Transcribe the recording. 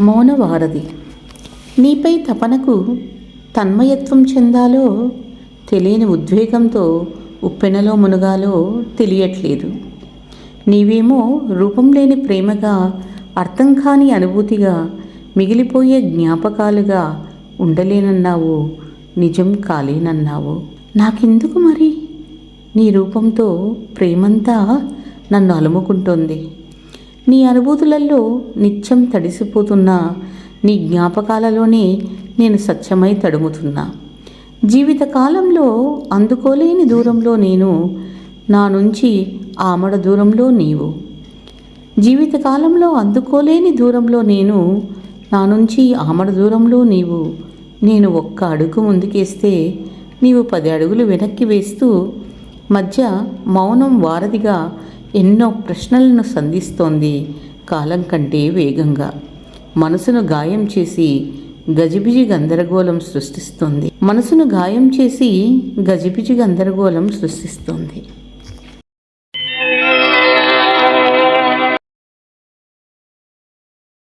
మౌనవారధి. నీపై తపనకు తన్మయత్వం చెందాలో తెలియని ఉద్వేగంతో ఉప్పెనలో మునగాలో తెలియట్లేదు. నీవేమో రూపం లేని ప్రేమగా అర్థం కాని అనుభూతిగా మిగిలిపోయే జ్ఞాపకాలుగా ఉండలేనన్నావు నిజం కాలేనన్నావు. నాకెందుకు మరి? నీ రూపంతో ప్రేమంతా నన్ను అలుముకుంటోంది. నీ అనుభూతులలో నిత్యం తడిసిపోతున్న. నీ జ్ఞాపకాలలోనే నేను సత్యమై తడుముతున్నా. జీవితకాలంలో అందుకోలేని దూరంలో నేను నా నుంచి ఆమడ దూరంలో నీవు. జీవితకాలంలో అందుకోలేని దూరంలో నేను నా నుంచి ఆమడ దూరంలో నీవు. నేను ఒక్క అడుగు ముందుకేస్తే నీవు పది అడుగులు వెనక్కి వేస్తూ మధ్య మౌనం వారధిగా ఎన్నో ప్రశ్నలను సంధిస్తోంది కాలం కంటే వేగంగా. మనసును గాయం చేసి గజిబిజి గందరగోళం సృష్టిస్తుంది. మనసును గాయం చేసి గజిబిజి గందరగోళం సృష్టిస్తుంది.